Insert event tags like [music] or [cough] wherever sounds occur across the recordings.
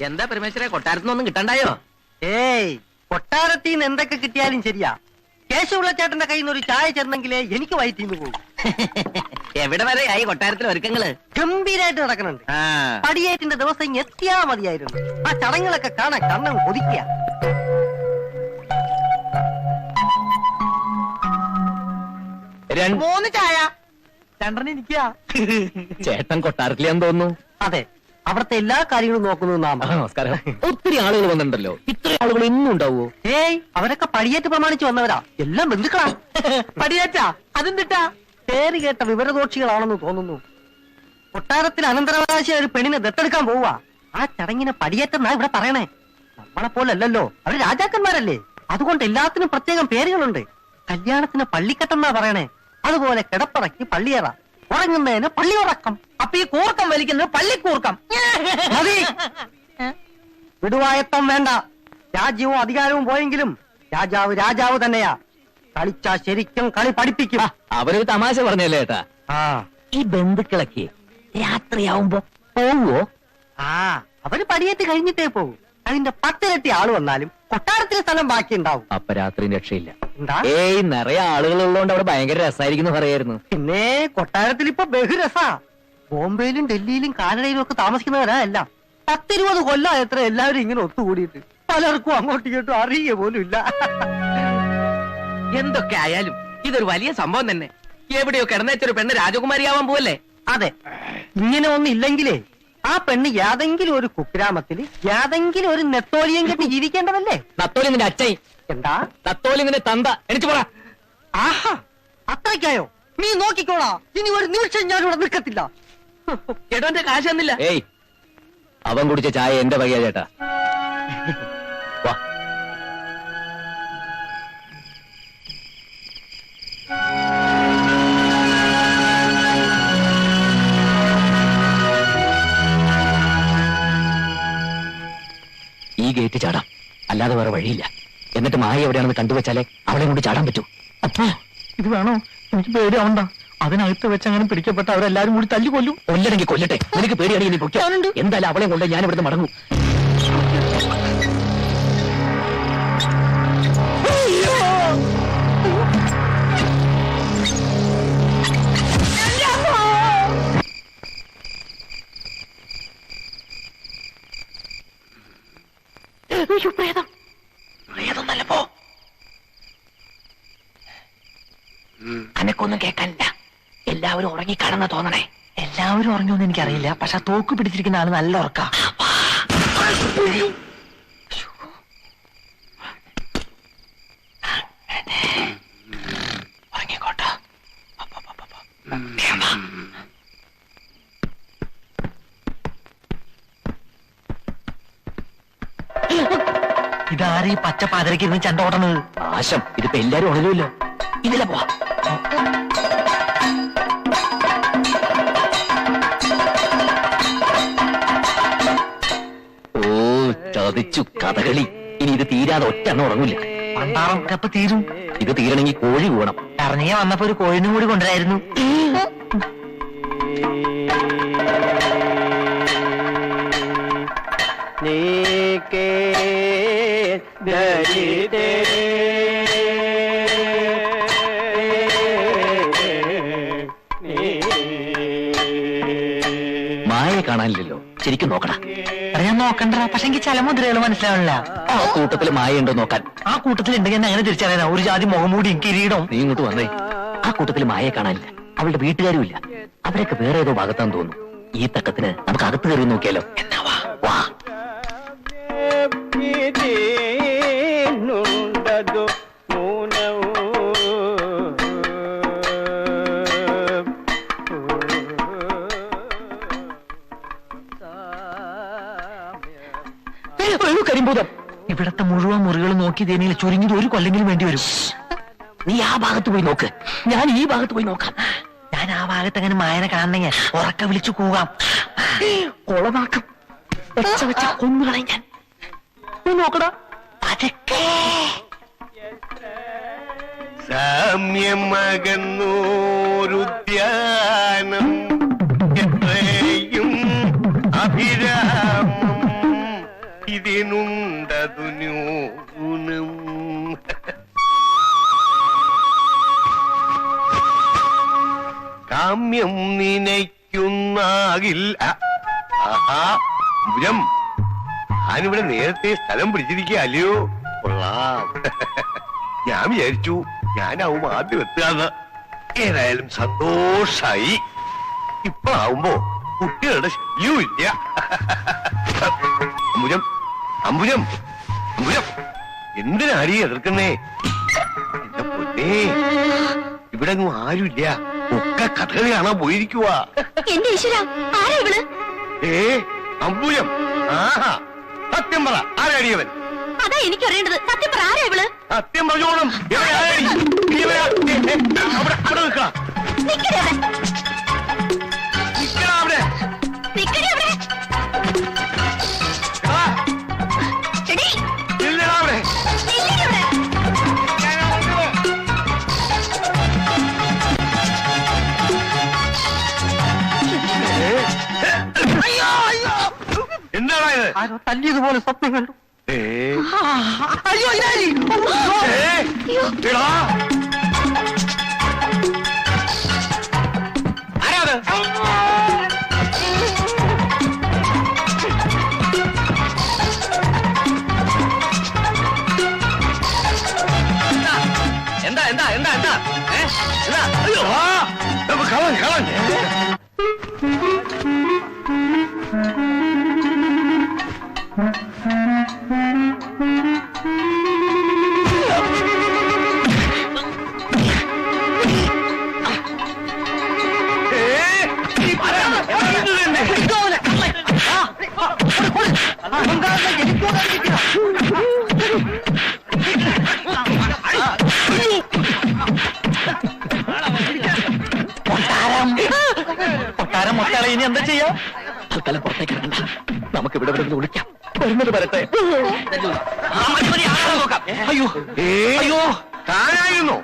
എന്താ പരമേശ്വര കൊട്ടാരത്തിനൊന്നും കിട്ടണ്ടായോ? ഏയ് കൊട്ടാരത്തിൽ നിന്ന് എന്തൊക്കെ കിട്ടിയാലും ശരിയാ. കേശവുള്ള ചേട്ടന്റെ കയ്യിൽ നിന്ന് ഒരു ചായ ചേർന്നെങ്കിലേ എനിക്ക് വയറ്റിന്ന് പോകും [laughs] എവിടെ വരെ ആയി കൊട്ടാരത്തിലെ ഒരുക്കങ്ങൾ? ഗംഭീരായിട്ട് നടക്കുന്നുണ്ട്. പടിയേറ്റിന്റെ ദിവസം ഇങ്ങ് എത്തിയാ മതിയായിരുന്നു. ആ ചടങ്ങുകളൊക്കെ കാണാൻ കണ്ണം കൊതിക്കുക. മൂന്ന് ചായ. രണ്ടെണ്ണം ഇരിക്കുക [laughs] ചേട്ടൻ കൊട്ടാരത്തിലെന്ന് തോന്നുന്നു. അതെ. അവിടുത്തെ എല്ലാ കാര്യങ്ങളും നോക്കുന്നു നാം. നമസ്കാരം. ഒത്തിരി ആളുകൾ വന്നിട്ടുണ്ടല്ലോ. ഇത്ര ആളുകൾ ഇന്നും ഉണ്ടാവോ ഏയ് അവരൊക്കെ പടിയേറ്റ് പ്രമാണിച്ച് വന്നവരാ. എല്ലാം ബന്ധുക്കളാ. പടിയേറ്റാ അതെന്തിട്ടാ പേര് കേട്ട വിവരദോക്ഷികളാണെന്ന് തോന്നുന്നു. കൊട്ടാരത്തിൽ അനന്തരാവകാശ ഒരു പെണ്ണിനെ ദത്തെടുക്കാൻ പോവാ ആ ചടങ്ങിനെ പടിയേറ്റെന്നാ ഇവിടെ പറയണേ. നമ്മളെ പോലല്ലല്ലോ. അവർ രാജാക്കന്മാരല്ലേ. അതുകൊണ്ട് എല്ലാത്തിനും പ്രത്യേകം പേരുകളുണ്ട്. കല്യാണത്തിന് പള്ളിക്കെട്ടെന്നാ പറയണേ. അതുപോലെ കിടപ്പറക്കി പള്ളിയറ. ഉറങ്ങുന്നതിന് പള്ളി ഉറക്കം അപ്പൊ ഈ കൂർക്കം വലിക്കുന്നത് പള്ളിക്കൂർക്കം. [laughs] മതി. വിടുവായത്തം വേണ്ട. രാജ്യവും അധികാരവും പോയെങ്കിലും രാജാവ് രാജാവ് തന്നെയാ. കളിച്ചാ ശരിക്കും കളി പഠിപ്പിക്കും. അവരൊരു തമാശ പറഞ്ഞല്ലേ ഏട്ടാ? ആ. ഈ ബന്ധുക്കളൊക്കെ രാത്രിയാവുമ്പോ പോവോ? ആ അവർ പടിയേറ്റ് കഴിഞ്ഞിട്ടേ പോകും അതിന്റെ പത്തിരട്ടി ആൾ വന്നാലും കൊട്ടാരത്തിൽ സ്ഥലം ബാക്കി ഉണ്ടാവും അപ്പൊ രാത്രി രക്ഷയില്ല. ഏയ് നിറയെ ആളുകൾ ഉള്ളതുകൊണ്ട് അവിടെ ഭയങ്കര രസമായിരിക്കും പറയായിരുന്നു. പിന്നെ കൊട്ടാരത്തിൽ ഇപ്പൊ ബഹുരസാ ബോംബെയിലും ഡൽഹിയിലും കാനഡയിലും ഒക്കെ താമസിക്കുന്നവരാ അല്ല പത്തിരുപത് കൊല്ലം എത്ര എല്ലാവരും ഇങ്ങനെ ഒത്തുകൂടിയിട്ട്. പലർക്കും അങ്ങോട്ടും ഇങ്ങോട്ടും അറിയുക പോലും ഇല്ല. എന്തൊക്കെ ആയാലും ഇതൊരു വലിയ സംഭവം തന്നെ. എവിടെയോ കിടന്നേച്ചൊരു പെണ്ണ് രാജകുമാരിയാവാൻ പോവല്ലേ? അതെ. ഇങ്ങനെ ഒന്നും ഇല്ലെങ്കിലേ ആ പെണ്ണ് യാതെങ്കിലും ഒരു കുഗ്രാമത്തിൽ യാതെങ്കിലും ഒരു നെത്തോലിയും കെട്ടി ജീവിക്കേണ്ടതല്ലേ? നത്തോലി നിന്റെ അച്ഛൻ. എന്താ? നത്തോലി തന്ത. എനിക്ക് പറ ആഹാ അത്രയ്ക്കായോ? നീ നോക്കിക്കോളാ. ഇനി ഒരു നിമിഷം ഇവിടെ നിൽക്കത്തില്ല. ചേട്ടന്റെ കാശ് തന്നില്ല ഏയ് അവൻ കുടിച്ച ചായ എന്റെ വകയാ ചേട്ടാ. വാ. ഈ ഗേറ്റ് ചാടാം. അല്ലാതെ വേറെ വഴിയില്ല. എന്നിട്ട് മായ എവിടെയാണെന്ന് കണ്ടുവച്ചാലേ അവളെ കൊണ്ട് ചാടാൻ പറ്റൂ. അപ്പോ ഇത് വേണോ? എനിക്ക് പേടി ആവണ്ട. അതിനകത്ത് വെച്ച് അങ്ങനെ പിടിക്കപ്പെട്ട അവരെല്ലാരും കൂടി തല്ലി കൊല്ലും. കൊല്ലണെങ്കിൽ കൊല്ലട്ടെ. നിനക്ക് പേടിയാണെങ്കിൽ നീ പൊയ്ക്കോ. എന്തായാലും അവളെ കൊണ്ട് ഞാൻ ഇവിടുന്ന് മടങ്ങും. അനക്കൊന്നും കേൾക്കാനില്ല. എല്ലാവരും ഉറങ്ങിക്കാണെന്ന് തോന്നണേ. എല്ലാവരും ഉറങ്ങുമെന്ന് എനിക്കറിയില്ല. പക്ഷെ തോക്ക് പിടിച്ചിരിക്കുന്ന ആൾ നല്ല ഉറക്ക. പാതിരക്ക് ഇരുന്ന് ചണ്ട ഓടണത്? ആശം ഇതിപ്പോ എല്ലാരും ഉണരുമല്ലോ ഇതിലെ പോവാ. ഓ ചതിച്ചു കഥകളി. ഇനി ഇത് തീരാതെ ഒറ്റ എണ്ണം ഉറങ്ങില്ല. പണ്ടാറം കപ്പ് തീരും. ഇത് തീരണമെങ്കിൽ കോഴി പോകണം ഇറങ്ങിയ വന്നപ്പോ ഒരു കോഴിനും കൂടി കൊണ്ടുവരായിരുന്നു. നീ ദരിതേ നോക്കടാ. ഞാൻ നോക്കണ്ട പക്ഷെ എനിക്ക് ചില മുദ്രകൾ മനസ്സിലാവില്ല ആ കൂട്ടത്തിൽ മായ ഉണ്ടോ നോക്കാൻ? ആ കൂട്ടത്തിൽ ഉണ്ടെങ്കിൽ എന്നെ അങ്ങനെ തിരിച്ചറിയാനാ. ഒരു ജാതി മുഖംമൂടിയും കിരീടവും നീ ഇങ്ങോട്ട് വന്നേ. ആ കൂട്ടത്തിൽ മായയെ കാണാനില്ല. അവളുടെ വീട്ടുകാരും ഇല്ല അവരൊക്കെ വേറെ ഏതോ ഭാഗത്താന്ന് തോന്നുന്നു. ഈ തക്കത്തിന് നമുക്ക് അകത്ത് കയറി നോക്കിയാലോ? എന്നാ വാ. വാ. ഇവിടത്തെ മുഴുവൻ മുറികൾ നോക്കി തേനിയിൽ ചുരുങ്ങിയത് ഒരു കൊല്ലെങ്കിലും വേണ്ടി വരും. നീ ആ ഭാഗത്ത് പോയി നോക്ക്. ഞാൻ ഈ ഭാഗത്ത് പോയി നോക്കാം. ഞാൻ ആ ഭാഗത്ത് അങ്ങനെ മായനെ കാണണെങ്കിൽ ഉറക്ക വിളിച്ചു കൂകാം കൊളമാക്കും ഒച്ച വെച്ച കൊന്നുകളയും ഞാൻ. നീ നോക്കടാ. പതുക്കെ. സാമ്യമകന്നൂരുദ്യാനം എത്രയും അഭിരാമം ഇതിനുണ്ടതു കാമ്യം നിനയ്ക്കുന്നാകിൽ. ഞാനിവിടെ നേരത്തെ സ്ഥലം പിടിച്ചിരിക്കുക അല്ലയോ കൊള്ളാം. [laughs] ഞാൻ വിചാരിച്ചു ഞാനാവും ആദ്യം എത്തുകയെന്ന്. ഏതായാലും സന്തോഷായി. ഇപ്പോഴാവുമ്പോ കുട്ടികളുടെ ശല്യവും ഇല്ല. [laughs] അമ്പുജം അമ്പുജം അമ്പുജം. എന്തിനാടി എതിർക്കുന്നേ? ഇവിടെ ആരുമില്ല. ഒക്കെ കഥകളി കാണാൻ പോയിരിക്കുക എന്റെ ഈശ്വര ആരാ ഇവൾ? ഏ അമ്പുജം ആഹാ സത്യം പറ ആരാടിയവൻ? അതാ എനിക്കറിയേണ്ടത്. സത്യം പറ ആരാ ഇവൾ? സത്യം പറഞ്ഞോളും. അവിടെ അവിടെ നിൽക്കാം. ആരോ തല്ലിയതുപോലെ സ്വപ്നം കണ്ടു. അയ്യോ ഇതാരി? ഏ, എടാ. ഇനി എന്താ ചെയ്യാ? തൽക്കാലം പുറത്തേക്ക് ഇറങ്ങണ്ട. നമുക്ക് ഇവിടെ ഇവിടെ വിളിക്കാം. വരുന്നത് വരട്ടെ. അയ്യോ. അയ്യോ. താനായിരുന്നു.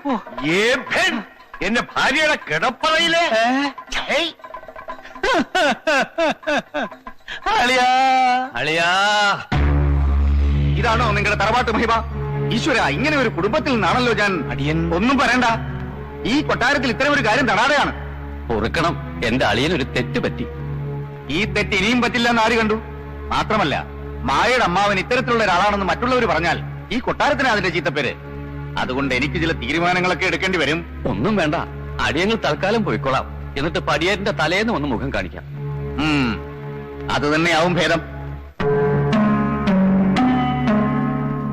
എന്റെ ഭാര്യയുടെ കിടപ്പറയിലെ. ഏയ്, അളിയാ. അളിയാ. ഇതാണോ നിങ്ങളുടെ തറവാട്ട് മഹിമ? ഈശ്വര ഇങ്ങനെ ഒരു കുടുംബത്തിൽ നിന്നാണല്ലോ ഞാൻ അടിയൻ. ഒന്നും പറയണ്ട. ഈ കൊട്ടാരത്തിൽ ഇത്തരം ഒരു കാര്യം തടാതെയാണ് പൊറുക്കണം. എന്റെ അളിയൻ ഒരു തെറ്റ് പറ്റി. ഈ തെറ്റ് ഇനിയും പറ്റില്ല എന്ന് ആര് കണ്ടു? മാത്രമല്ല മായയുടെ അമ്മാവൻ ഇത്തരത്തിലുള്ള ഒരാളാണെന്ന് മറ്റുള്ളവർ പറഞ്ഞാൽ ഈ കൊട്ടാരത്തിന് അതിന്റെ ചീത്തപ്പേര് അതുകൊണ്ട് എനിക്ക് ചില തീരുമാനങ്ങളൊക്കെ എടുക്കേണ്ടി വരും. ഒന്നും വേണ്ട. അടിയങ്ങൾ തൽക്കാലം പോയിക്കൊള്ളാം. എന്നിട്ട് പടിയേറ്റിന്റെ തലേന്ന് ഒന്ന് മുഖം കാണിക്കാം. അത് തന്നെയാവും ഭേദം.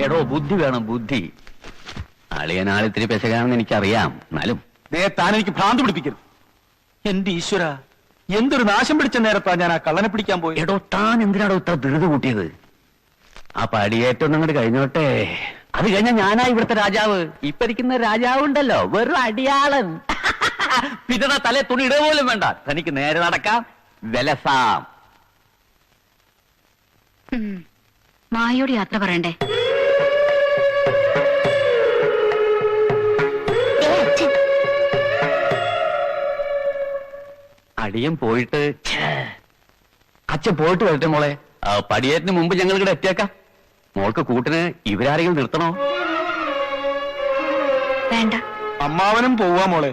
എടോ ബുദ്ധി വേണം ബുദ്ധി. അളിയനാളിത്തിരി പെശകാണെന്ന് എനിക്കറിയാം. എന്നാലും താൻ എനിക്ക് ഭ്രാന്ത് പിടിപ്പിക്കരുത്. എന്റെ ഈശ്വര എന്തൊരു നാശം പിടിച്ച നേരത്താ ഞാൻ ആ കള്ളനെ പിടിക്കാൻ പോയി എടോ താൻ എന്തിനാടോ ഇത്ര ധൃതി കൂട്ടിയത്? ആ പടിയേറ്റം അങ്ങോട്ട് കഴിഞ്ഞോട്ടെ. അത് കഴിഞ്ഞ ഞാനാ ഇവിടുത്തെ രാജാവ്. ഇപ്പരിക്കുന്ന രാജാവ് ഉണ്ടല്ലോ വെറും അടിയാളൻ. [laughs] പിന്നെ തലേ തുണി ഇടേ പോലും വേണ്ട. തനിക്ക് നേരെ നടക്കാം. വിലസാം. മായോട് മായയോട് യാത്ര പറയണ്ടേ? അടിയൻ പോയിട്ട് അച്ഛൻ പോയിട്ട് വരട്ടെ മോളെ. പടിയേറ്റിന് മുമ്പ് ഞങ്ങൾ ഇവിടെ എത്തിയേക്കാം. മോൾക്ക് കൂട്ടിന് ഇവരാരെങ്കിലും നിർത്തണോ? വേണ്ട. അമ്മാവനും പോവാ മോളെ.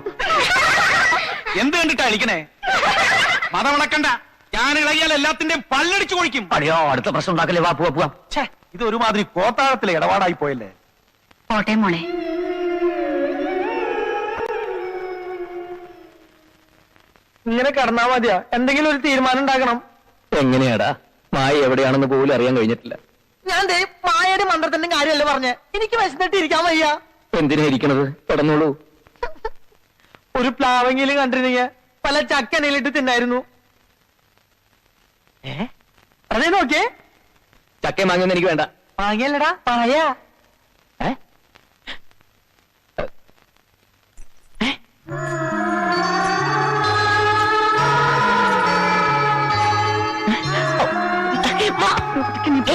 എന്ത് കണ്ടിട്ടാ അളിക്കണേ മതമളക്കണ്ട ഞാൻ ഇളകിയാൽ എല്ലാത്തിന്റെയും പല്ലടിച്ചു കൊഴിക്കും. അടിയോ അടുത്ത പ്രശ്നം ഉണ്ടാക്കല്ലേ? വാ പോവാ പോവാ. ഛേ, ഇത് ഒരുമാതിരി കോത്താഴത്തിലെ ഇടപാടായി പോയല്ലേ? പോട്ടെ മോളെ. ഇങ്ങനെ കടന്നാ മതിയാ. എന്തെങ്കിലും ഒരു തീരുമാനം ഉണ്ടാക്കണം. എങ്ങനെയാടാ? മായ എവിടെയാണെന്ന് പോലും അറിയാൻ കഴിഞ്ഞിട്ടില്ല. ഞാൻ ദേ മായയുടെ മന്ത്രത്തിന്റെ കാര്യമല്ലേ പറഞ്ഞേ? എനിക്ക് വിശന്നിട്ട് ഇരിക്കാൻ വയ്യ. എന്തിനാ ഇരിക്കണത്? കിടന്നോളൂ. ഒരു പ്ലാവെങ്കിലും കണ്ടിരുന്നെങ്കിൽ പല ചക്കനയിലിട്ട് തിന്നായിരുന്നു. ഏ? അതേ നോക്കിയേ. ചക്കയും വാങ്ങിയൊന്നും എനിക്ക് വേണ്ട. വാങ്ങിയല്ലടാ പായ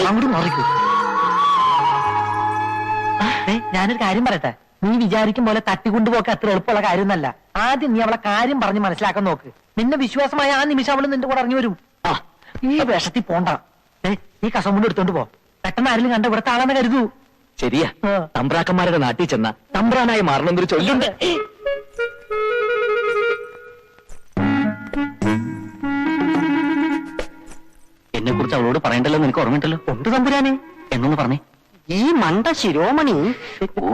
അങ്ങോട്ട് മാറിക്കൂ. ഞാനൊരു കാര്യം പറയട്ടെ. നീ വിചാരിക്കും പോലെ തട്ടിക്കൊണ്ടുപോക്ക് അത്ര എളുപ്പമുള്ള കാര്യമൊന്നല്ല. ആദ്യം നീ അവളെ കാര്യം പറഞ്ഞ് മനസ്സിലാക്കാൻ നോക്ക്. നിന്നെ വിശ്വാസമായ ആ നിമിഷം അവൾ നിന്റെ കൂടെ ഇറങ്ങി വരും. ആ. ഈ വേഷത്തിൽ പോണ്ട. ഈ കസം കൊണ്ട് എടുത്തോണ്ട് പോ. പെട്ടെന്ന് ആരെങ്കിലും കണ്ട ഇവിടുത്തെ ആളെന്ന് കരുതൂ. ശരിയാ. തമ്പ്രാക്കന്മാരുടെ നാട്ടിൽ ചെന്ന തമ്പ്രാനായി മാറണമെന്നൊരു ചൊല്ലുണ്ട്. എന്നെ കുറിച്ച് അവളോട് പറയണ്ടല്ലോ നിനക്ക് ഓർമ്മയുണ്ടല്ലോ. ഉണ്ട് തമ്പുരാനെ. എന്നൊന്ന് പറഞ്ഞേ. ഈ മണ്ട ശിരോമണി. ഓ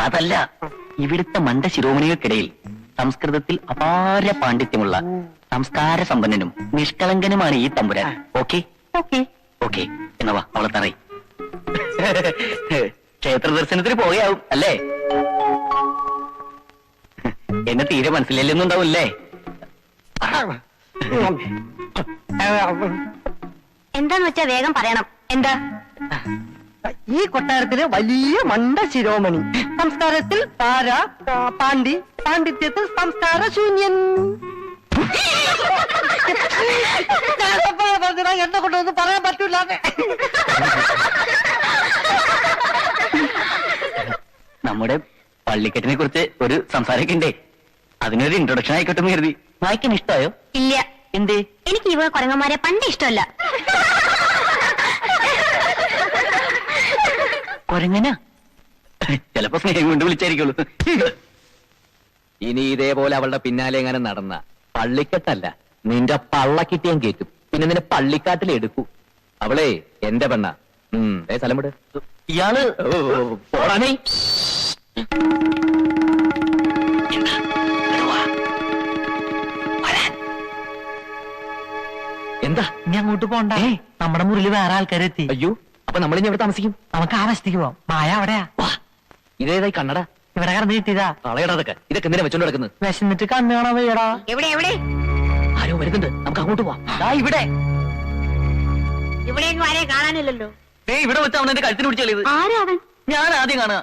അതല്ല. ഇവിടുത്തെ മണ്ട ശിരോമണികൾക്കിടയിൽ സംസ്കൃതത്തിൽ അപാര പാണ്ഡിത്യമുള്ള സംസ്കാര സമ്പന്നനും നിഷ്കളങ്കനുമാണ് ഈ തമ്പുരാൻ. ഓക്കെ? ഓക്കെ. ഓക്കെ. എന്നവാ അവളെ തറയി. ക്ഷേത്ര ദർശനത്തിന് പോയാവും അല്ലേ? എന്നെ തീരെ മനസ്സിലല്ലെന്നും ഉണ്ടാവില്ലേ എന്താന്ന് വെച്ചാ വേഗം പറയണം. എന്താ? ഈ കൊട്ടാരത്തിലെ വലിയ മണ്ട ശിരോമണി. സംസ്കാരത്തിൽ പാര പാണ്ഡി പാണ്ഡിത്യത്തിൽ സംസ്കാര ശൂന്യൻ. എന്നെ കൊണ്ടൊന്നും പറയാൻ പറ്റൂല നമ്മുടെ പള്ളിക്കെട്ടിനെ കുറിച്ച് ഒരു സംസാരമൊക്കെ ഉണ്ടേ അതിനൊരു ഇൻട്രൊഡക്ഷൻ ആയിക്കോട്ടെ എന്ന് കരുതി. വായിക്കാൻ ഇഷ്ടമായോ ഇല്ല. എന്തേ? എനിക്ക് ഇവ കുരങ്ങന്മാരെ പണ്ട് ഇഷ്ടമല്ല. കൊരങ്ങന? ചിലപ്പോ സ്നേഹം കൊണ്ട് വിളിച്ചായിരിക്കുള്ളൂ. ഇനി ഇതേപോലെ അവളുടെ പിന്നാലെ എങ്ങനെ നടന്ന പള്ളിക്കെട്ടല്ല നിന്റെ പള്ളക്കിട്ടിയാൻ കേറ്റും. പിന്നെ നിന്നെ പള്ളിക്കാട്ടിൽ എടുക്കൂ. അവളെ എന്റെ പെണ്ണ. സ്ഥലം വിട്. ഇയാൾ പോടാനേ എന്താ? ഇനി അങ്ങോട്ട് പോണ്ട. നമ്മുടെ മുറിയിൽ വേറെ ആൾക്കാരെത്തി. അയ്യോ അപ്പൊ നമ്മൾ ഇനി എവിടെ താമസിക്കും? നമുക്ക് ആ വശത്തേക്ക് പോവാം. മായ അവിടെയാ. വാ ഇതേതായി കണ്ണട. ഇവിടെ കിടന്ന് കിട്ടിയതാ. കളയടാ അതൊക്കെ ഇതൊക്കെ എന്തിനാ വെച്ചോണ്ട് കിടക്കുന്നത് വിശന്നിട്ട് കണ്ണ് കാണാൻ വയ്യടാ. എവിടെ എവിടെ? ആരോ വരുന്നുണ്ട്. നമുക്ക് അങ്ങോട്ട് പോവാം. ദാ ഇവിടെ. ഇവിടെയൊന്നും ആരെ കാണാനില്ലല്ലോ. ഏ ഇവിടെ വെച്ച് അവൻ എന്റെ കഴുത്തിന് പിടിച്ച് കളിയത്. ആരാ അവൻ? ഞാൻ ആദ്യം കാണുക.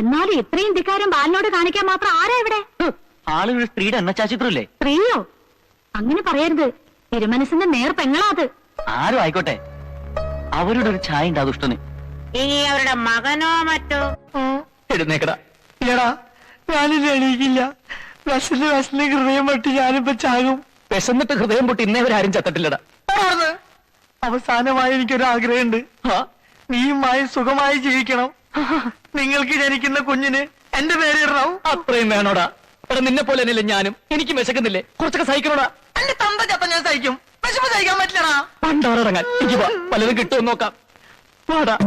എന്നാലും ഇത്രയും ധിക്കാരം ബാലിനോട് കാണിക്കാൻ മാത്രം ആരാ ഇവിടെ? ആൾ സ്ത്രീയുടെ എണ്ണ എണ്ണച്ചാച്ചിത്രല്ലേ സ്ത്രീയോ? അങ്ങനെ പറയരുത്. തിരുമനസിന്റെ നേർ പെങ്ങളാ അത്. ആരും ആയിക്കോട്ടെ. അവരുടെ ഒരു ചായ ഉണ്ട് ആ ദുഷ്ടന് ഇനി അവരുടെ മകനോ മറ്റോ? എഴുന്നേക്കടാ ഇല്ലടാ ഞാനില്ല എണീക്കില്ല. വിശന്ന് വിശന്ന് ഹൃദയം പൊട്ടി ഞാനിപ്പോ ചാകും. വിശന്നിട്ട് ഹൃദയം പൊട്ടി ഇന്നേ വരെ ആരും ചത്തട്ടില്ലടാ. അവസാനമായി എനിക്കൊരു ആഗ്രഹമുണ്ട് നീയുമായി സുഖമായി ജീവിക്കണം. നിങ്ങൾക്ക് ജനിക്കുന്ന കുഞ്ഞിന് എന്റെ പേര് ഇടണം. അത്രയും വേണോടാ. എടാ നിന്നെ പോലെ തന്നെയല്ലേ ഞാനും. എനിക്ക് വിശക്കുന്നില്ലേ? കുറച്ചൊക്കെ സഹിക്കണോടാ. എന്റെ തന്ത ചത്ത ഞാൻ സഹിക്കും. വിശപ്പ് സഹിക്കാൻ പറ്റില്ലടാ. പണ്ടാറടങ്ങാൻ എനിക്ക് വാ. പലതും കിട്ടുമെന്ന് നോക്കാം. വാടാ.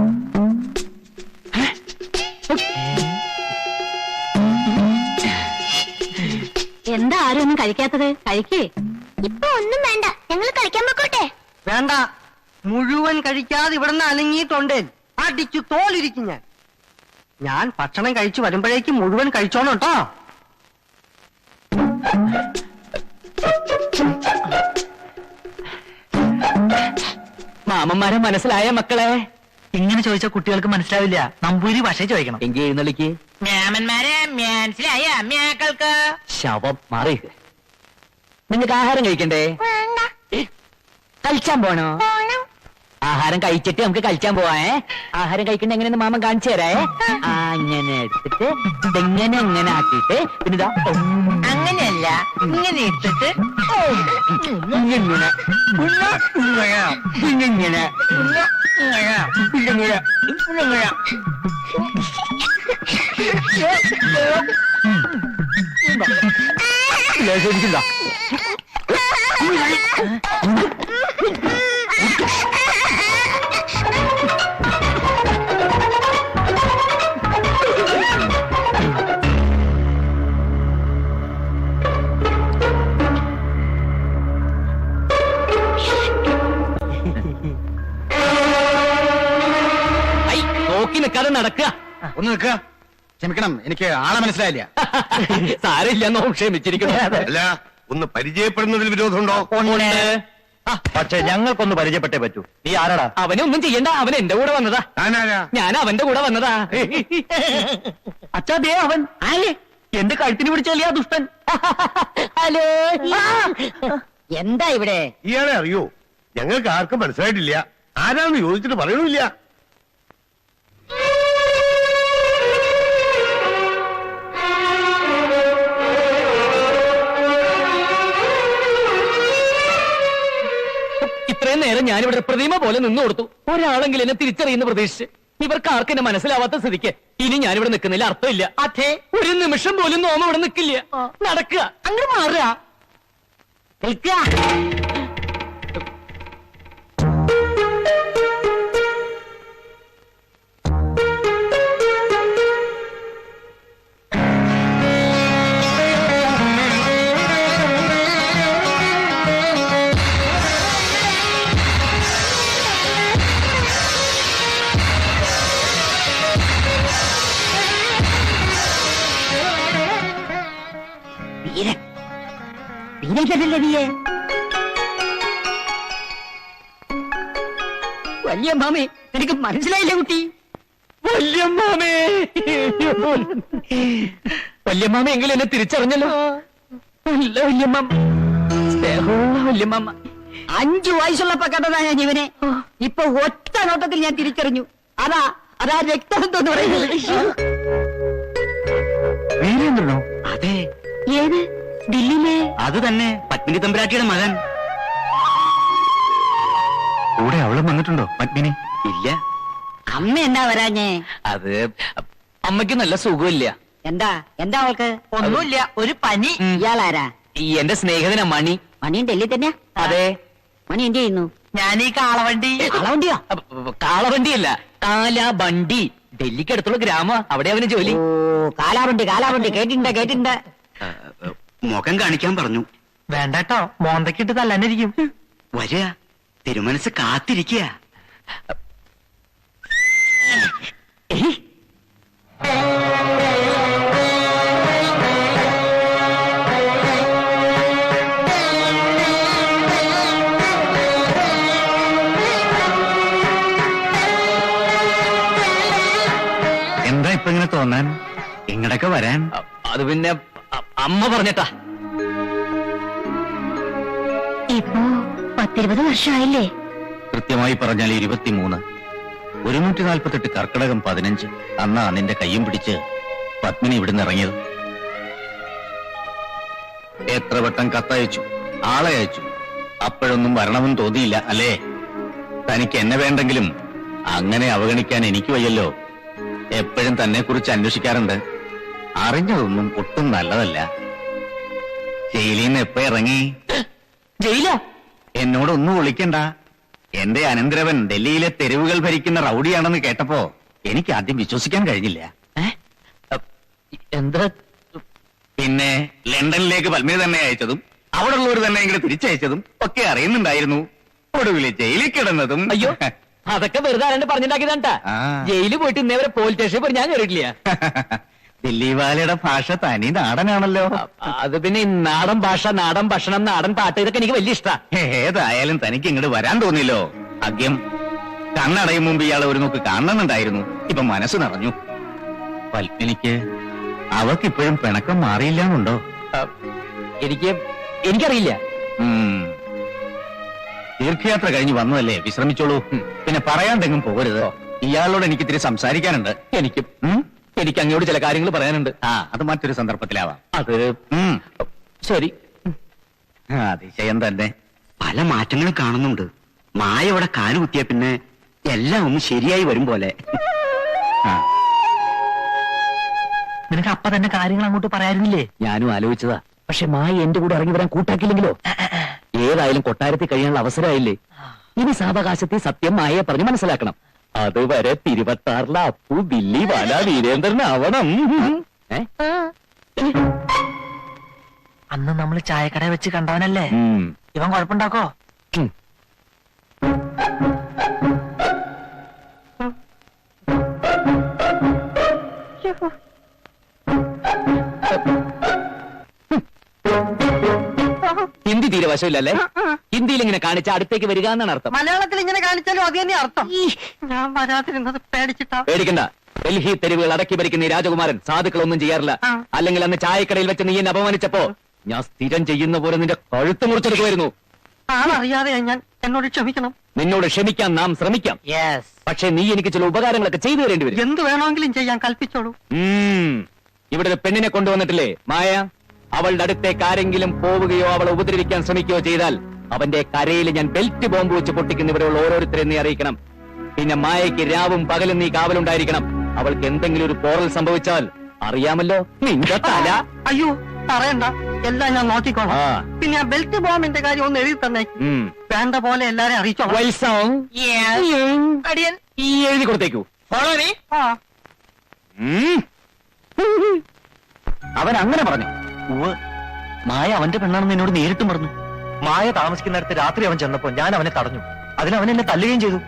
എന്താ ആരും ഒന്നും കഴിക്കാത്തത്? കഴിക്കേ? ഇപ്പൊ ഒന്നും വേണ്ട. ഞങ്ങൾ കഴിക്കാൻ പോക്കോട്ടെ. വേണ്ട. മുഴുവൻ കഴിക്കാതെ ഇവിടുന്ന് അനങ്ങിയിട്ടുണ്ടേ. അടിച്ചു തോലിരിക്കും ഞാൻ. ഞാൻ ഭക്ഷണം കഴിച്ചു വരുമ്പോഴേക്കും മുഴുവൻ കഴിച്ചോണം മാമന്മാരെ മനസ്സിലായ മക്കളെ? ഇങ്ങനെ ചോദിച്ച കുട്ടികൾക്ക് മനസ്സിലാവില്ല. നമ്പൂരി ഭാഷ ചോദിക്കണം. എങ്കിൽ എഴുന്നള്ളിക്ക്? മാമന്മാരെ മനസ്സിലായ അമ്മയാക്കൾക്ക് ശവം മാറി നിങ്ങൾക്ക് ആഹാരം കഴിക്കണ്ടേ? കഴിക്കാൻ പോണോ? ആഹാരം കഴിച്ചിട്ട് നമുക്ക് കഴിക്കാൻ പോവാേ ആഹാരം കഴിക്കണ്ട എങ്ങനെയെന്ന് മാമൻ കാണിച്ചു തരാ അങ്ങനെ എടുത്തിട്ട് ഇതെങ്ങനെ എങ്ങനെ ആക്കിയിട്ട് പിന്നെ അങ്ങനെയല്ല ഇങ്ങനെ ഇട്ടിട്ട് ഇങ്ങനെ ഇങ്ങനെ ഇങ്ങനെ ശരിക്കില്ല ഐ, നടക്കുക. ഒന്ന് നിൽക്കുക. ക്ഷമിക്കണം എനിക്ക് ആളെ മനസ്സിലായില്ല. [laughs] സാരമില്ലെന്നോ ക്ഷമിച്ചിരിക്കുന്നു. അല്ല ഒന്ന് പരിചയപ്പെടുന്നതിൽ വിരോധമുണ്ടോ? പക്ഷെ ഞങ്ങൾക്കൊന്ന് പരിചയപ്പെട്ടേ പറ്റൂ. നീ ആരാടാ? അവനൊന്നും ചെയ്യണ്ട അവൻ എന്റെ കൂടെ വന്നതാ. ഞാൻ അവന്റെ കൂടെ വന്നതാ. അച്ഛാ ദേ അവൻ. ആരെ? എന്റെ കഴുത്തിന് പിടിച്ചല്ലേ ആ ദുഷ്ടൻ. ഹലോ. എന്താ ഇവിടെ? ഇയാളെ അറിയോ? ഞങ്ങൾക്ക് ആർക്കും മനസ്സിലായിട്ടില്ല. ആരാണെന്ന് ചോദിച്ചിട്ട് പറയണില്ല ഇത്രയും നേരം ഞാനിവിടെ പ്രതിമ പോലെ നിന്നു കൊടുത്തു. ഒരാളെങ്കിലും എന്നെ തിരിച്ചറിയുന്ന പ്രതീക്ഷിച്ച്. ഇവർക്ക് ആർക്കും എന്നെ മനസ്സിലാവാത്ത സ്ഥിതിക്ക്. ഇനി ഞാനിവിടെ നിൽക്കുന്നില്ല അർത്ഥമില്ല. അതെ. ഒരു നിമിഷം പോലും നോമ ഇവിടെ നിൽക്കില്ല. നടക്കുക. അങ്ങനെ മാറുക. നിൽക്കുക. നീയെ വലിയ മാമി എനിക്ക് മനസ്സിലായില്ല കുട്ടി. വല്യമ്മാമേ വല്യമ്മാമ എങ്കിലും എന്നെ തിരിച്ചറിഞ്ഞല്ലോ. നല്ല വല്യമ്മ സ്നേഹമുള്ള വല്യമ്മ അഞ്ചു വയസ്സുള്ളപ്പോ കണ്ടതാ ഞാൻ ഇവനെ. ഇപ്പൊ ഒറ്റ നോട്ടത്തിൽ ഞാൻ തിരിച്ചറിഞ്ഞു. അതാ അതാ രക്തബന്ധം എന്ന് പറയുന്നത് വീരേന്ദ്രനോ അതെ. ഏത്? ദില്ലിയിലെ അത് തന്നെ. പത്മിനി തമ്പുരാട്ടിയുടെ മകൻ. കൂടെ അവളും വന്നിട്ടുണ്ടോ പത്മിനി? ഇല്ല. അമ്മ എന്താ വരാഞ്ഞേ? അത് അമ്മയ്ക്ക് നല്ല സുഖമില്ല. എന്താ? എന്താ അവൾക്ക്? ഒന്നുമില്ല ഒരു പനി. ഇയാളാരാ? എന്റെ സ്നേഹിതന മണി. മണിയും ഡൽഹി തന്നെയാ? അതെ. മണി എന്ത് ചെയ്യുന്നു? ഞാൻ ഈ കാളവണ്ടി കാളവണ്ടിയോ? കാളവണ്ടിയല്ല കാലാബണ്ടി ഡൽഹിക്ക് അടുത്തുള്ള ഗ്രാമ അവിടെ അവന് ജോലി. ഓ കാലാവണ്ടി കാലാവണ്ടി. കേട്ടിട്ടുണ്ട് കേട്ടിട്ടുണ്ട്. മുഖം കാണിക്കാൻ പറഞ്ഞു. വേണ്ടട്ടോ മോന്തക്കിട്ട് തല്ലാനിരിക്കും. വരിക. തിരുമനസ് കാത്തിരിക്കുക. എന്താ ഇപ്പൊ ഇങ്ങനെ തോന്നാൻ? ഇങ്ങടൊക്കെ വരാൻ? അത് പിന്നെ അമ്മ പറഞ്ഞിട്ടാ. ഇപ്പോ പത്തിരുപത് വർഷമായില്ലേ കൃത്യമായി പറഞ്ഞാൽ ഇരുപത്തിമൂന്ന്. ഒരുന്നൂറ്റി നാൽപ്പത്തെട്ട് കർക്കിടകം പതിനഞ്ച്. അന്നാ നിന്റെ കയ്യും പിടിച്ച് പത്മിനി ഇവിടുന്ന് ഇറങ്ങിയത്. എത്ര വട്ടം കത്തയച്ചു ആളെ അയച്ചു. അപ്പോഴൊന്നും വരണമെന്ന് തോന്നിയില്ല അല്ലേ? തനിക്ക് എന്നെ വേണ്ടെങ്കിലും അങ്ങനെ അവഗണിക്കാൻ എനിക്ക് വയ്യല്ലോ. എപ്പോഴും തന്നെ കുറിച്ച് അന്വേഷിക്കാറുണ്ട്. അറിഞ്ഞതൊന്നും ഒട്ടും നല്ലതല്ല. ജയിലിൽ നിന്ന് എപ്പോ ഇറങ്ങി? ജയില? എന്നോടൊന്നും വിളിക്കണ്ട. എന്റെ അനന്തരവൻ ഡൽഹിയിലെ തെരുവുകൾ ഭരിക്കുന്ന റൗഡിയാണെന്ന് കേട്ടപ്പോ എനിക്ക് ആദ്യം വിശ്വസിക്കാൻ കഴിഞ്ഞില്ല. എന്താ? പിന്നെ ലണ്ടനിലേക്ക് പത്മിനി തന്നെ അയച്ചതും അവിടെ ഉള്ളവർ തന്നെ ഇങ്ങനെ തിരിച്ചയച്ചതും ഒക്കെ അറിയുന്നുണ്ടായിരുന്നു. ഒടുവിൽ ജയിലിൽ കിടന്നതും. അയ്യോ അതൊക്കെ വെറുതെ ആരാണ്ട് പറഞ്ഞിട്ടാക്കിയതാണ്ടാ ആ. ജയിലിൽ പോയിട്ട് ഇന്നേവരെ പോലീസ് സ്റ്റേഷനിൽ പോയി ഞാൻ കയറിയിട്ടില്ല [laughs] ദില്ലി വാലയുടെ ഭാഷ തനി നാടനാണല്ലോ. അത് പിന്നെ ഈ നാടൻ ഭാഷ നാടൻ ഭക്ഷണം നാടൻ പാട്ട് ഇതൊക്കെ എനിക്ക് വലിയ ഇഷ്ടാ. ഏതായാലും തനിക്ക് ഇങ്ങോട്ട് വരാൻ തോന്നില്ലോ ഭാഗ്യം കണ്ണടയും മുമ്പ് ഇയാളെ ഒരു നോക്ക് കാണണമെന്നുണ്ടായിരുന്നു. ഇപ്പൊ മനസ്സ് നിറഞ്ഞു. പത്മിനിക്ക് അവക്കിപ്പോഴും പിണക്കം മാറിയില്ല എന്നുണ്ടോ എനിക്ക് എനിക്കറിയില്ല. ദീർഘയാത്ര തീർത്ഥയാത്ര കഴിഞ്ഞ് വന്നതല്ലേ? വിശ്രമിച്ചോളൂ. പിന്നെ പറയാണ്ടെങ്കിലും പോകരുത്. ഇയാളോട് എനിക്ക് ഇത്തിരി സംസാരിക്കാനുണ്ട്. എനിക്കും? എനിക്ക് അങ്ങോട്ട് ചില കാര്യങ്ങൾ പറയാനുണ്ട്. ആ അത് മറ്റൊരു സന്ദർഭത്തിലാവാം. അത് ശരി. ആ, അതിശയം തന്നെ. പല മാറ്റങ്ങളും കാണുന്നുണ്ട്. മായ ഇവിടെ കാലുകുത്തിയ പിന്നെ എല്ലാം ഒന്ന് ശരിയായി വരും പോലെ. നിനക്ക് അപ്പ തന്നെ കാര്യങ്ങൾ അങ്ങോട്ട് പറയാറില്ലേ ഞാനും ആലോചിച്ചതാ. പക്ഷെ മായ എന്റെ കൂടെ ഇറങ്ങി വരാൻ കൂട്ടാക്കില്ലെങ്കിലോ? ഏതായാലും കൊട്ടാരത്തിൽ കഴിയാനുള്ള അവസരമായില്ലേ? ഇനി സാവകാശത്തിൽ സത്യം മായയെ പറഞ്ഞ് മനസ്സിലാക്കണം. അതുവരെ തിരുവത്താറിലെ അപ്പു ദില്ലി വാല വീരേന്ദ്രനാവണം. ആവണം അന്ന് നമ്മൾ ചായക്കട വെച്ച് കണ്ടവനല്ലേ? ഇവൻ കുഴപ്പമുണ്ടാക്കോ? ഉം. തീരെ വശമില്ലല്ലേ ഹിന്ദിയിൽ ഇങ്ങനെ കാണിച്ച അടുത്തേക്ക് വരിക എന്നാണ് അർത്ഥം. മലയാളത്തിൽ ഇങ്ങനെ കാണിച്ചാലും അത് തന്നെ അർത്ഥം. ഞാൻ വരാതിരുന്നത് പേടിച്ചിട്ടാ. പേടിക്കണ്ട. ഡൽഹി തെരുവുകൾ അടക്കി ഭരിക്കുന്ന ഈ രാജകുമാരൻ സാധുക്കളൊന്നും ചെയ്യാറില്ല. അല്ലെങ്കിൽ അന്ന് ചായക്കടയിൽ വെച്ച് നീ എന്നെ അപമാനിച്ചപ്പോ ഞാൻ സ്ഥിരം ചെയ്യുന്ന പോലെ നിന്റെ കഴുത്ത് മുറിച്ചെടുക്കുമായിരുന്നു. ആളറിയാതെ ഞാൻ എന്നോട് ക്ഷമിക്കണം. നിന്നോട് ക്ഷമിക്കാൻ നാം ശ്രമിക്കാം. പക്ഷെ നീ എനിക്ക് ചില ഉപകാരങ്ങളൊക്കെ ചെയ്തു തരേണ്ടി വരും. എന്ത് വേണമെങ്കിലും ചെയ്യാൻ കൽപ്പിച്ചോളൂ. ഇവിടെ ഒരു പെണ്ണിനെ കൊണ്ടുവന്നിട്ടില്ലേ മായ? അവളുടെ അടുത്തേക്ക് ആരെങ്കിലും പോവുകയോ അവളെ ഉപദ്രവിക്കാൻ ശ്രമിക്കുകയോ ചെയ്താൽ അവന്റെ കരയിൽ ഞാൻ ബെൽറ്റ് ബോംബ് വെച്ച് പൊട്ടിക്കുന്ന ഇവരുള്ള ഓരോരുത്തരെ നീ അറിയിക്കണം. പിന്നെ മായയ്ക്ക് രാവും പകലും നീ കാവലുണ്ടായിരിക്കണം. അവൾക്ക് എന്തെങ്കിലും ഒരു പോറൽ സംഭവിച്ചാൽ അറിയാമല്ലോ നിന്റെ തല. അയ്യോ പറയണ്ട എല്ലാം ഞാൻ നോക്കിക്കോളാം. പിന്നെ ബെൽറ്റ് ബോംബിന്റെ കാര്യം ഒന്ന് എഴുതി തന്നെ. വേണ്ട പോലെ എല്ലാരെയും അറിയിച്ചോളാം. അടിയൻ ഈ എഴുതി കൊടുത്തേക്കൂ. ആ. അവൻ അങ്ങനെ പറഞ്ഞു. മായ അവന്റെ പെണ്ണാണെന്ന് എന്നോട് നേരിട്ടും പറഞ്ഞു മായ താമസിക്കുന്നിടത്ത് രാത്രി അവൻ ചെന്നപ്പോ ഞാൻ അവനെ തടഞ്ഞു. അതിന് അവൻ എന്നെ തല്ലുകയും ചെയ്തു.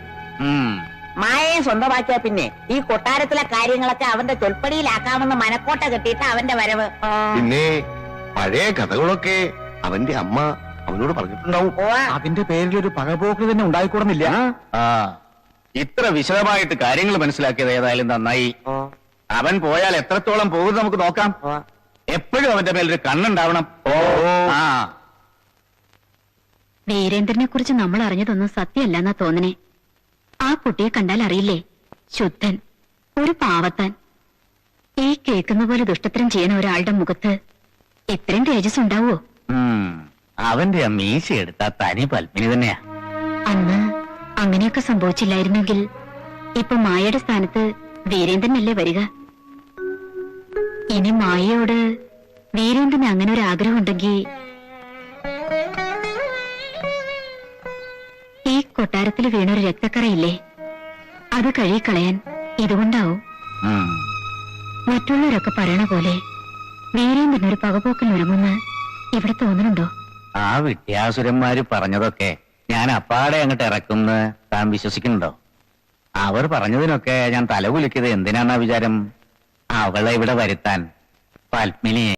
മായയെ സ്വന്തമാക്കിയ പിന്നെ. ഈ കൊട്ടാരത്തിലെ കാര്യങ്ങളൊക്കെ അവന്റെ ചൊൽപ്പടിയിലാക്കാമെന്ന് മനക്കോട്ട കെട്ടിയിട്ട് അവന്റെ വരവ്. പിന്നെ പഴയ കഥകളൊക്കെ അവന്റെ അമ്മ അവനോട് പറഞ്ഞിട്ടുണ്ടാവും. അതിന്റെ പേരിൽ ഒരു പകപോക്ക് തന്നെ ഉണ്ടായിക്കൂടുന്നില്ല. ഇത്ര വിശദമായിട്ട് കാര്യങ്ങൾ മനസ്സിലാക്കിയത് ഏതായാലും നന്നായി. അവൻ പോയാൽ എത്രത്തോളം പോകും നമുക്ക് നോക്കാം. എപ്പോഴും അവന്റെ മേലൊരു കണ്ണുണ്ടാവണം. ഓ. ആ. വീരേന്ദ്രനെ കുറിച്ച് നമ്മൾ അറിഞ്ഞതൊന്നും സത്യമല്ലെന്നാ തോന്നണേ. ആ കുട്ടിയെ കണ്ടാൽ അറിയില്ലേ? ശുദ്ധൻ. ഒരു പാവത്താൻ. ഈ കേൾക്കുന്ന പോലെ ദുഷ്ടത്തരം ചെയ്യുന്ന ഒരാളുടെ മുഖത്ത് ഇത്രയും തേജസ് ഉണ്ടാവോ. അവന്റെ ആ മീശ എടുത്ത തനി പത്മിനി തന്നെയാ. അന്ന് അങ്ങനെയൊക്കെ സംഭവിച്ചില്ലായിരുന്നെങ്കിൽ ഇപ്പൊ മായയുടെ സ്ഥാനത്ത് വീരേന്ദ്രനല്ലേ വരിക? ഇനി മായയോട് വീരേന്ദ്രന് അങ്ങനെ ഒരു ആഗ്രഹം ഉണ്ടെങ്കിൽ ഈ കൊട്ടാരത്തിൽ വീണൊരു രക്തക്കറയില്ലേ? അത് കഴുകിക്കളയാൻ ഇതുകൊണ്ടാവും. മറ്റുള്ളവരൊക്കെ പറയണ പോലെ വീരേന്ദ്രൻ ഒരു പകപോക്കിൽ ഒരുങ്ങുന്ന് ഇവിടെ തോന്നുന്നുണ്ടോ? ആ വിദ്യാസുരന്മാര് പറഞ്ഞതൊക്കെ ഞാൻ അപ്പാടെ അങ്ങോട്ട് ഇറക്കുന്ന് താൻ വിശ്വസിക്കുന്നുണ്ടോ? അവർ പറഞ്ഞതിനൊക്കെ ഞാൻ തലകുലിക്കത് എന്തിനാന്നാ വിചാരം? അവളെ ഇവിടെ വരുത്താൻ. പത്മിനിയെ